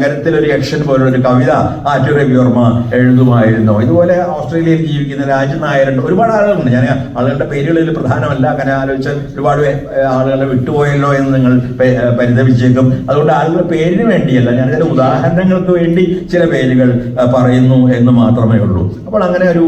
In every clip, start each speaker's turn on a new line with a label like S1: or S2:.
S1: നഗരത്തിലൊരു യക്ഷൻ പോലൊരു ഒരു കവിത ആറ്റു രവിവർമ്മ എഴുതുമായിരുന്നു. ഇതുപോലെ ഓസ്ട്രേലിയയിൽ ജീവിക്കുന്ന രാജ നായരുണ്ട് ഒരുപാട് ആളുകളുണ്ട്. ഞാൻ ആളുകളുടെ പേരുകളിൽ പ്രധാനമല്ല. അങ്ങനെ ആലോചിച്ച് ഒരുപാട് ആളുകളെ വിട്ടുപോയല്ലോ എന്ന് നിങ്ങൾ പരിതപിച്ചേക്കും. അതുകൊണ്ട് ആളുകളുടെ പേരിന് വേണ്ടിയല്ല ഞാൻ ചില ഉദാഹരണങ്ങൾക്ക് വേണ്ടി ചില പേരുകൾ പറയുന്നു എന്ന് മാത്രമേ ഉള്ളൂ. അപ്പോൾ അങ്ങനെ ഒരു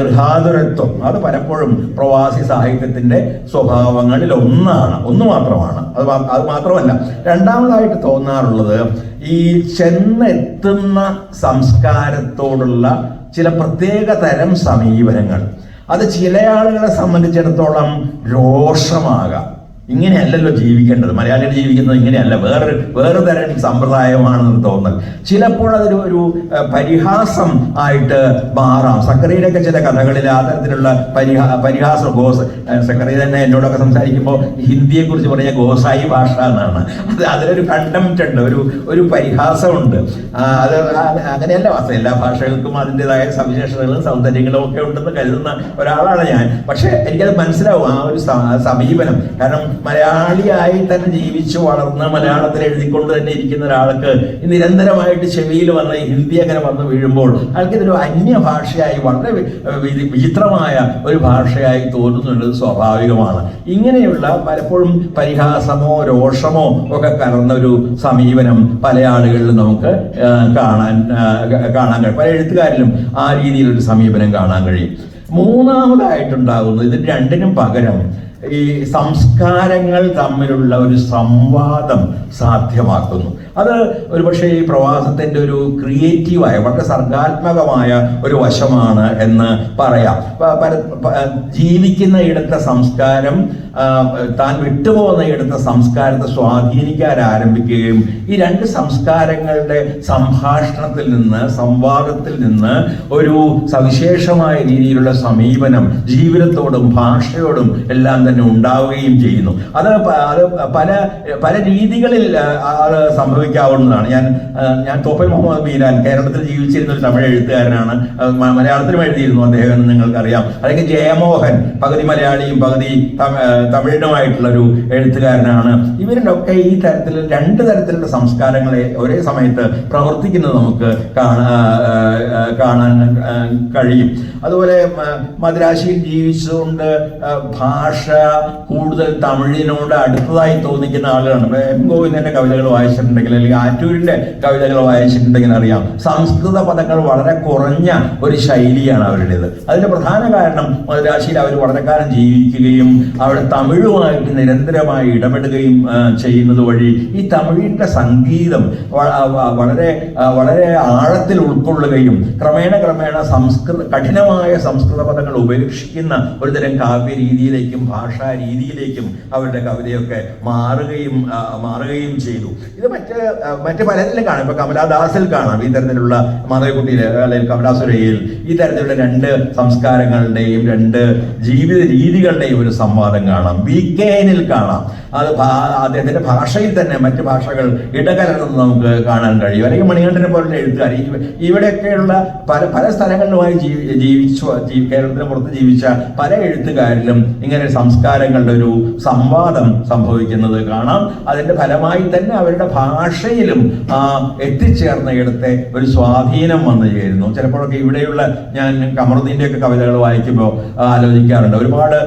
S1: ഗൃഹാതുരത്വം അത് പലപ്പോഴും പ്രവാസി സാഹിത്യത്തിന്റെ സ്വഭാവങ്ങളിൽ ഒന്നാണ് ഒന്ന് മാത്രമാണ്. അത് അത് മാത്രമല്ല രണ്ടാമതായിട്ട് തോന്നാറുള്ളത് ഈ ചെന്നെത്തുന്ന സംസ്കാരത്തോടുള്ള ചില പ്രത്യേക തരം സമീപനങ്ങൾ. അത് ചില ആളുകളെ സംബന്ധിച്ചിടത്തോളം രോഷമാകാം. ഇങ്ങനെയല്ലല്ലോ ജീവിക്കേണ്ടത്. മലയാളികൾ ജീവിക്കുന്നത് ഇങ്ങനെയല്ല. വേറൊരു വേറെ തരം സമ്പ്രദായമാണെന്ന് തോന്നൽ ചിലപ്പോൾ അതൊരു ഒരു പരിഹാസം ആയിട്ട് മാറാം. സക്കറിയുടെയൊക്കെ ചില കഥകളിൽ ആ തരത്തിലുള്ള പരിഹാ പരിഹാസം ഗോസ് സക്കറി തന്നെ എന്നോടൊക്കെ സംസാരിക്കുമ്പോൾ ഹിന്ദിയെ കുറിച്ച് പറഞ്ഞ ഗോസായി ഭാഷ എന്നാണ്. അത് അതിലൊരു കണ്ടംപ്റ്റ് ഉണ്ട്. ഒരു ഒരു പരിഹാസമുണ്ട്. അത് അങ്ങനെയല്ല. വാസ്തവം എല്ലാ ഭാഷകൾക്കും അതിന്റെതായ സവിശേഷതകളും സൗന്ദര്യങ്ങളും ഒക്കെ ഉണ്ടെന്ന് കരുതുന്ന ഒരാളാണ് ഞാൻ. പക്ഷെ എനിക്കത് മനസ്സിലാവും. ആ ഒരു സമീപനം. കാരണം മലയാളിയായി തന്നെ ജീവിച്ചു വളർന്ന മലയാളത്തിൽ എഴുതിക്കൊണ്ട് തന്നെ ഇരിക്കുന്ന ഒരാൾക്ക് നിരന്തരമായിട്ട് ചെവിയിൽ വന്ന് ഹിന്ദി അങ്ങനെ വന്ന് വീഴുമ്പോൾ അയാൾക്ക് ഇതൊരു അന്യഭാഷയായി വളരെ വിചിത്രമായ ഒരു ഭാഷയായി തോന്നുന്നുള്ളത് സ്വാഭാവികമാണ്. ഇങ്ങനെയുള്ള പലപ്പോഴും പരിഹാസമോ രോഷമോ ഒക്കെ കലർന്ന ഒരു സമീപനം പല ആളുകളിലും നമുക്ക് കാണാൻ കാണാൻ കഴിയും. പല എഴുത്തുകാരിലും ആ രീതിയിലൊരു സമീപനം കാണാൻ കഴിയും. മൂന്നാമതായിട്ടുണ്ടാകുന്നത് ഇത് രണ്ടിനും പകരം ഈ സംസ്കാരങ്ങൾ തമ്മിലുള്ള ഒരു സംവാദം സാധ്യമാക്കുന്നു. അത് ഒരുപക്ഷെ ഈ പ്രവാസത്തിന്റെ ഒരു ക്രിയേറ്റീവായ വളരെ സർഗാത്മകമായ ഒരു വശമാണ് എന്ന് പറയാം. ജീവിക്കുന്ന ഇടത്തെ സംസ്കാരം താൻ വിട്ടുപോകുന്ന ഇടത്തെ സംസ്കാരത്തെ സ്വാധീനിക്കാൻ ആരംഭിക്കുകയും ഈ രണ്ട് സംസ്കാരങ്ങളുടെ സംഭാഷണത്തിൽ നിന്ന് സംവാദത്തിൽ നിന്ന് ഒരു സവിശേഷമായ രീതിയിലുള്ള സമീപനം ജീവിതത്തോടും ഭാഷയോടും എല്ലാം തന്നെ ഉണ്ടാവുകയും ചെയ്യുന്നു. അത് അത് പല പല രീതികളിൽ സംഭവിക്കാവുന്നതാണ്. ഞാൻ ഞാൻ തോപ്പൽ മുഹമ്മദ് ബീരാൻ കേരളത്തിൽ ജീവിച്ചിരുന്ന ഒരു തമിഴ് എഴുത്തുകാരനാണ്. മലയാളത്തിലും എഴുതിയിരുന്നു അദ്ദേഹം എന്ന് നിങ്ങൾക്കറിയാം. അല്ലെങ്കിൽ ജയമോഹൻ പകുതി മലയാളിയും പകുതി തമ- തമിഴിനുമായിട്ടുള്ള ഒരു എഴുത്തുകാരനാണ്. ഇവരിലൊക്കെ ഈ തരത്തിൽ രണ്ട് തരത്തിലുള്ള സംസ്കാരങ്ങളെ ഒരേ സമയത്ത് പ്രവർത്തിക്കുന്നത് നമുക്ക് കാണാൻ കഴിയും. അതുപോലെ മദ്രാശിയിൽ ജീവിച്ചുകൊണ്ട് ഭാഷ കൂടുതൽ തമിഴിനോട് അടുത്തതായി തോന്നിക്കുന്ന ആളുകളാണ്. ഗോവിന്ദന്റെ കവിതകൾ വായിച്ചിട്ടുണ്ടെങ്കിൽ അല്ലെങ്കിൽ ആറ്റൂരിന്റെ കവിതകൾ വായിച്ചിട്ടുണ്ടെങ്കിൽ അറിയാം. സംസ്കൃത പദങ്ങൾ വളരെ കുറഞ്ഞ ഒരു ശൈലിയാണ് അവരുടേത്. അതിന്റെ പ്രധാന കാരണം മദ്രാശിയിൽ അവർ വളരെ കാലം ജീവിക്കുകയും അവിടെ തമിഴുമായിട്ട് നിരന്തരമായി ഇടപെടുകയും ചെയ്യുന്നത് വഴി ഈ തമിഴിന്റെ സംഗീതം വളരെ വളരെ ആഴത്തിൽ ഉൾക്കൊള്ളുകയും ക്രമേണ ക്രമേണ സംസ്കൃത കഠിനമായ സംസ്കൃത പദങ്ങൾ ഉപേക്ഷിക്കുന്ന ഒരുതരം കാവ്യ രീതിയിലേക്കും ഭാഷാ രീതിയിലേക്കും അവരുടെ കവിതയൊക്കെ മാറുകയും മാറുകയും ചെയ്തു. ഇത് മറ്റ് മറ്റ് പലരിലും കാണാം. ഇപ്പൊ കമലാദാസിൽ കാണാം ഈ തരത്തിലുള്ള മാധവിക്കുട്ടിയിൽ അല്ലെങ്കിൽ കമലാസുരയിൽ ഈ തരത്തിലുള്ള രണ്ട് സംസ്കാരങ്ങളുടെയും രണ്ട് ജീവിത രീതികളുടെയും ഒരു സംവാദം കാണാം. വി കെ എനിൽ കാണാം. അത് അദ്ദേഹത്തിന്റെ ഭാഷയിൽ തന്നെ മറ്റു ഭാഷകൾ ഇടകലർന്ന് നമുക്ക് കാണാൻ കഴിയും. അല്ലെങ്കിൽ മണികണ്ഠനെ പോലുള്ള എഴുത്തുകാർ ഇവിടെയൊക്കെയുള്ള പല പല സ്ഥലങ്ങളിലുമായി ജീവി ജീവിച്ചു കേരളത്തിന് പുറത്ത് ജീവിച്ച പല എഴുത്തുകാരിലും ഇങ്ങനെ സംസ്കാരങ്ങളുടെ ഒരു സംവാദം സംഭവിക്കുന്നത് കാണാം. അതിന്റെ ഫലമായി തന്നെ അവരുടെ ഭാഷയിലും എത്തിച്ചേർന്ന ഇടത്തെ ഒരു സ്വാധീനം വന്നു ചേരുന്നു. ചിലപ്പോഴൊക്കെ ഇവിടെയുള്ള ഞാൻ കമറുദ്ദീന്റെ ഒക്കെ കവിതകൾ വായിക്കുമ്പോൾ ആലോചിക്കാറുണ്ട്. ഒരുപാട്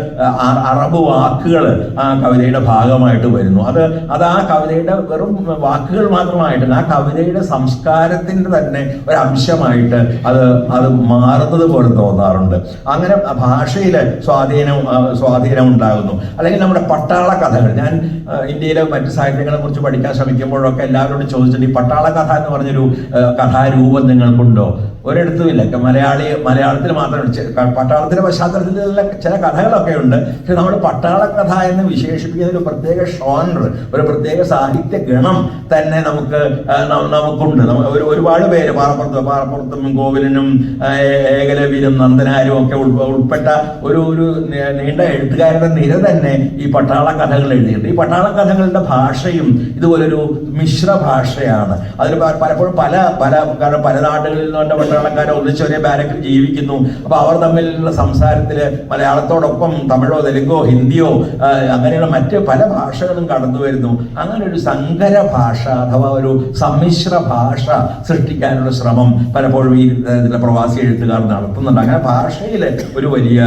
S1: അറബ് വാക്കുകൾ ആ കവിതയുടെ ഭാഗമായിട്ട് വരുന്നു. അത് അത് ആ കവിതയുടെ വെറും വാക്കുകൾ മാത്രമായിട്ടല്ല ആ കവിതയുടെ സംസ്കാരത്തിന്റെ തന്നെ ഒരു അംശമായിട്ട് അത് അത് മാറുന്നത് പോലെ തോന്നാറുണ്ട്. അങ്ങനെ ഭാഷയിലെ സ്വാധീനം സ്വാധീനം ഉണ്ടാകുന്നു. അല്ലെങ്കിൽ നമ്മുടെ പട്ടാള കഥകൾ. ഞാൻ ഇന്ത്യയിലെ മറ്റ് സാഹിത്യങ്ങളെ കുറിച്ച് പഠിക്കാൻ ശ്രമിക്കുമ്പോഴൊക്കെ എല്ലാവരോടും ചോദിച്ചിട്ട് ഈ പട്ടാള കഥ എന്ന് പറഞ്ഞൊരു കഥാരൂപം നിങ്ങൾക്കുണ്ടോ? ഒരിടത്തുമില്ല മലയാളി മലയാളത്തിൽ ക- പട്ടാളത്തിന്റെ പശ്ചാത്തലത്തിൽ ചില കഥകളൊക്കെ ഉണ്ട്. പക്ഷെ നമ്മൾ പട്ടാള കഥ എന്ന് വിശേഷിപ്പിക്കുന്ന ഒരു പ്രത്യേക ഷോണർ ഒരു പ്രത്യേക സാഹിത്യ ഗണം തന്നെ നമുക്ക് നമുക്കുണ്ട്. ഒരു ഒരുപാട് പേര് പാറപ്പുറത്ത് പാറപ്പുറത്തും കോവിലിനും ഏകലവീരും നന്ദനാരും ഒക്കെ ഉൾപ്പെ- ഉൾപ്പെട്ട ഒരു ഒരു നീണ്ട എഴുത്തുകാരുടെ നിര തന്നെ ഈ പട്ടാള കഥകൾ എഴുതിയിട്ടുണ്ട്. ഈ പട്ടാള കഥകളുടെ ഭാഷയും ഇതുപോലൊരു മിശ്ര ഭാഷയാണ്. അതിൽ പലപ്പോഴും പല പല കാരണം പല നാടുകളിൽ നിന്നുകൊണ്ട് പട്ടാളക്കാരെ ഒന്നിച്ച് ഒരേ ബാരക്കിൽ ജീവിക്കുന്നു. അപ്പൊ അവർ തമ്മിലുള്ള സംസാരത്തിൽ മലയാളത്തോടൊപ്പം തമിഴോ തെലുങ്കോ ഹിന്ദിയോ അങ്ങനെയുള്ള മറ്റ് പല ഭാഷകളും കടന്നു വരുന്നു. അങ്ങനെ ഒരു സങ്കര ഭാഷ അഥവാ ഒരു സമ്മിശ്ര ഭാഷ സൃഷ്ടിക്കാനുള്ള ശ്രമം പലപ്പോഴും ഈ ഇതിലെ പ്രവാസി എഴുത്തുകാർ നടത്തുന്നുണ്ട്. അങ്ങനെ ഭാഷയിൽ ഒരു വലിയ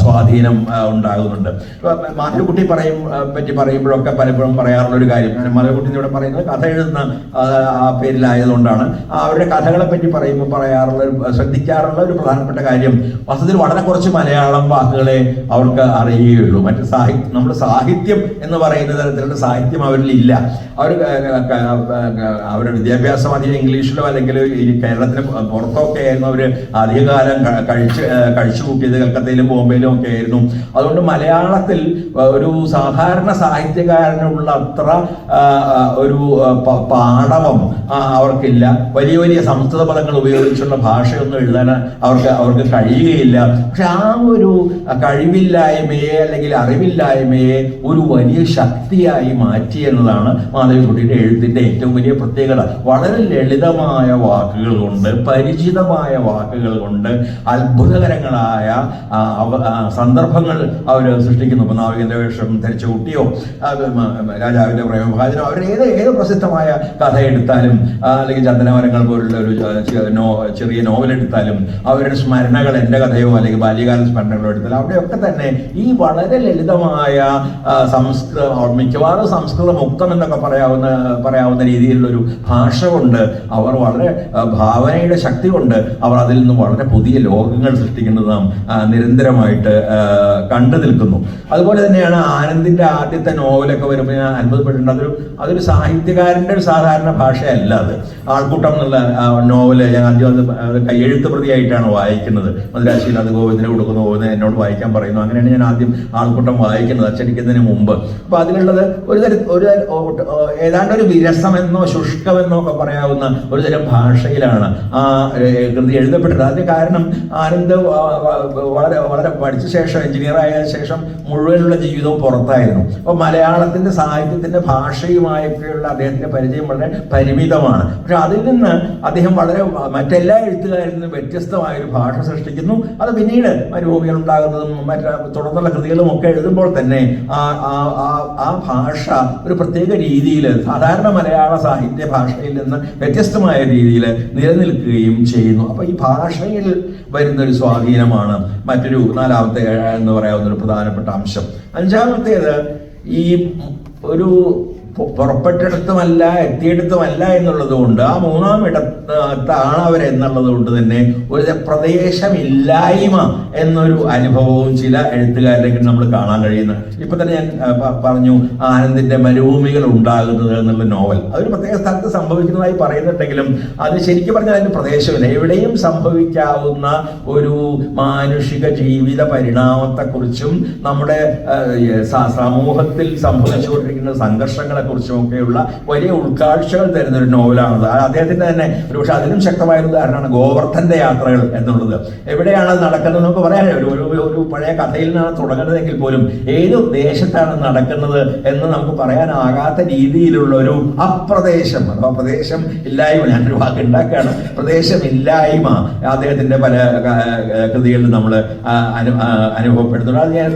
S1: സ്വാധീനം ഉണ്ടാകുന്നുണ്ട്. ഇപ്പൊ മാധവക്കുട്ടി പറയും പറ്റി പറയുമ്പോഴൊക്കെ പലപ്പോഴും പറയാറുള്ള ഒരു കാര്യം. മലകുട്ടി ഇവിടെ പറയുന്നത് കഥ എഴുതുന്ന ആ, പേരിലായതുകൊണ്ടാണ്. അവരുടെ കഥകളെ പറ്റി പറയുമ്പോൾ പറയാറുള്ള ശ്രദ്ധിക്കാറുള്ള ഒരു പ്രധാനപ്പെട്ട കാര്യം വാസ്തവത്തിൽ വളരെ കുറച്ച് മലയാളം വാക്കുകളെ അവർക്ക് അറിയുകയുള്ളൂ. മറ്റ് സാഹിത്യം നമ്മൾ സാഹിത്യം എന്ന് പറയുന്ന തരത്തിലുള്ള സാഹിത്യം അവരിൽ ഇല്ല അവർ അവരുടെ വിദ്യാഭ്യാസം അധികം ഇംഗ്ലീഷിലോ അല്ലെങ്കിൽ ഈ കേരളത്തിന് പുറത്തൊക്കെ ആയിരുന്നു അവർ അധികകാലം കഴിച്ച് കഴിച്ചു കൂട്ടിയത്. കൽക്കത്തയിലും ബോംബെയിലും ഒക്കെ ആയിരുന്നു. അതുകൊണ്ട് മലയാളത്തിൽ ഒരു സാധാരണ സാഹിത്യകാരനുള്ള അത്ര ഒരു പാഠവം അവർക്കില്ല. വലിയ വലിയ സംസ്കൃത പദങ്ങൾ ഉപയോഗിച്ചുള്ള ഭാഷയൊന്നും എഴുതാൻ അവർക്ക് അവർക്ക് കഴിയുകയില്ല. പക്ഷെ ആ ഒരു കഴിവില്ലായ്മയെ അല്ലെങ്കിൽ അറിവില്ലായ്മയെ ഒരു വലിയ ശക്തിയായി മാറ്റി എന്നതാണ് മാധവിക്കുട്ടിയുടെ എഴുത്തിന്റെ ഏറ്റവും വലിയ പ്രത്യേകത. വളരെ ലളിതമായ വാക്കുകൾ കൊണ്ട് പരിചിതമായ വാക്കുകൾ കൊണ്ട് അത്ഭുതകരങ്ങളായ സന്ദർഭങ്ങൾ അവർ സൃഷ്ടിക്കുന്നു. ഇപ്പൊ നാവികന്റെ വേഷം ധരിച്ച കുട്ടിയോ രാജാവിന്റെ പ്രേമഭാജനോ അവർ ഏത് ഏത് പ്രസിദ്ധമായ കഥ എടുത്താലും അല്ലെങ്കിൽ ചന്ദനമരങ്ങൾ പോലുള്ള ഒരു ചെറിയ നോവൽ എടുത്താലും അവരുടെ സ്മരണകൾ എന്റെ കഥയോ അല്ലെങ്കിൽ ബാല്യകാല സ്മരണകളോ എടുത്താലും അവിടെയൊക്കെ തന്നെ ഈ വളരെ ലളിതമായ ആ, സംസ്കൃത മിക്കവാറും സംസ്കൃത മുക്തം എന്നൊക്കെ പറയാവുന്ന പറയാവുന്ന രീതിയിലുള്ളൊരു ഭാഷ കൊണ്ട് അവർ വളരെ ഭാവനയുടെ ശക്തി കൊണ്ട് അവർ അതിൽ നിന്ന് വളരെ പുതിയ ലോകങ്ങൾ സൃഷ്ടിക്കുന്നത് നാം നിരന്തരമായിട്ട് കണ്ടു നിൽക്കുന്നു. അതുപോലെ തന്നെയാണ് ആനന്ദിന്റെ ആദ്യത്തെ നോവലൊക്കെ വരുമ്പോൾ ഞാൻ അത്ഭുതപ്പെട്ടിട്ടുണ്ട്. അതൊരു അതൊരു സാഹിത്യകാരന്റെ ഒരു സാധാരണ ഭാഷയല്ല അത്. ആൾക്കൂട്ടം എന്നുള്ള നോവൽ ഞാൻ ആദ്യം അത് കയ്യെഴുത്ത് പ്രതിയായിട്ടാണ് വായിക്കുന്നത്. മദ്രാശിയിൽ അത് ഗോവിന്ദന് കൊടുക്കുന്നു ഗോവിന്ദൻ എന്നോട് വായിക്കാൻ പറയുന്നു. അങ്ങനെയാണ് ഞാൻ ആദ്യം ആൾക്കൂട്ടം വായിക്കുന്നത് അച്ചടിക്കുന്നതിന് മുമ്പ്. അപ്പൊ അതിലുള്ളത് ഒരു തരം ഒരു ഏതാണ്ട് ഒരു വിരസമെന്നോ ശുഷ്കമെന്നോ ഒക്കെ പറയാവുന്ന ഒരു തരം ഭാഷയിലാണ് ആ കൃതി എഴുതപ്പെട്ടത്. അതിന് കാരണം ആനന്ദ് വളരെ വളരെ പഠിച്ച ശേഷം എഞ്ചിനീയർ ആയ ശേഷം മുഴുവനുള്ള ജീവിതവും പുറത്തായിരുന്നു. അപ്പോൾ മലയാളത്തിന്റെ സാഹിത്യത്തിന്റെ ഭാഷയുമായൊക്കെയുള്ള അദ്ദേഹത്തിന്റെ പരിചയം വളരെ പരിമിതമാണ്. പക്ഷെ അതിൽ നിന്ന് അദ്ദേഹം വളരെ മറ്റെല്ലാ എഴുത്തുകാരിൽ നിന്നും വ്യത്യസ്തമായ ഒരു ഭാഷ സൃഷ്ടിക്കുന്നു. അത് പിന്നീട് മരുഭൂമികൾ ഉണ്ടാകുന്നതും മറ്റ് തുടർന്നുള്ള കൃതികളും ഒക്കെ എഴുതുമ്പോൾ തന്നെ ആ ആ- ആ- ഭാഷ ഒരു പ്രത്യേക രീതിയിൽ സാധാരണ മലയാള സാഹിത്യ ഭാഷയിൽ നിന്ന് വ്യത്യസ്തമായ രീതിയിൽ നിലനിൽക്കുകയും ചെയ്യുന്നു. അപ്പൊ ഈ ഭാഷയിൽ വരുന്ന ഒരു സ്വാധീനമാണ് മറ്റൊരു നാലാമത്തെ എന്ന് പറയാവുന്ന ഒരു പ്രധാനപ്പെട്ട അംശം. അഞ്ചാമത്തേത് ഈ ഒരു പുറപ്പെട്ടിടത്തുമല്ല എത്തിയിടത്തുമല്ല എന്നുള്ളത് കൊണ്ട് ആ മൂന്നാം ഇടത്താണ് അവരെന്നുള്ളത് കൊണ്ട് തന്നെ ഒരു പ്രദേശമില്ലായ്മ എന്നൊരു അനുഭവവും ചില എഴുത്തുകാരിലേക്ക് നമ്മൾ കാണാൻ കഴിയുന്നത് ഇപ്പൊ തന്നെ ഞാൻ പറഞ്ഞു ആനന്ദിന്റെ മരുഭൂമികൾ ഉണ്ടാകുന്നത് എന്നുള്ള നോവൽ. അതൊരു പ്രത്യേക സ്ഥലത്ത് സംഭവിക്കുന്നതായി പറയുന്നുണ്ടെങ്കിലും അത് ശരിക്കും പറഞ്ഞാൽ അതിന് പ്രദേശമില്ല. എവിടെയും സംഭവിക്കാവുന്ന ഒരു മാനുഷിക ജീവിത പരിണാമത്തെക്കുറിച്ചും നമ്മുടെ സമൂഹത്തിൽ സംഭവിച്ചുകൊണ്ടിരിക്കുന്ന സംഘർഷങ്ങളെ കുറിച്ചും ഒക്കെയുള്ള വലിയ ഉൾക്കാഴ്ചകൾ തരുന്ന ഒരു നോവലാണത് അദ്ദേഹത്തിന്റെ തന്നെ ഒരുപക്ഷെ അതിലും ശക്തമായ ഒരു ഉദാഹരണമാണ് ഗോവർദ്ധന്റെ യാത്രകൾ എന്നുള്ളത്. എവിടെയാണ് അത് നടക്കുന്നത് നമുക്ക് പറയാൻ ഒരു ഒരു ഒരു പഴയ കഥയിൽ നിന്നാണ് തുടങ്ങുന്നതെങ്കിൽ പോലും ഏത് ദേശത്താണ് നടക്കുന്നത് എന്ന് നമുക്ക് പറയാനാകാത്ത രീതിയിലുള്ള ഒരു അപ്രദേശം. അഥവാ പ്രദേശം ഇല്ലായ്മ. ഞാനൊരു വാക്ക് ഉണ്ടാക്കുകയാണ്. പ്രദേശം ഇല്ലായ്മ അദ്ദേഹത്തിന്റെ പല കൃതികളിൽ നമ്മൾ അനുഭവപ്പെടുന്നുണ്ട്. അത് ഞാൻ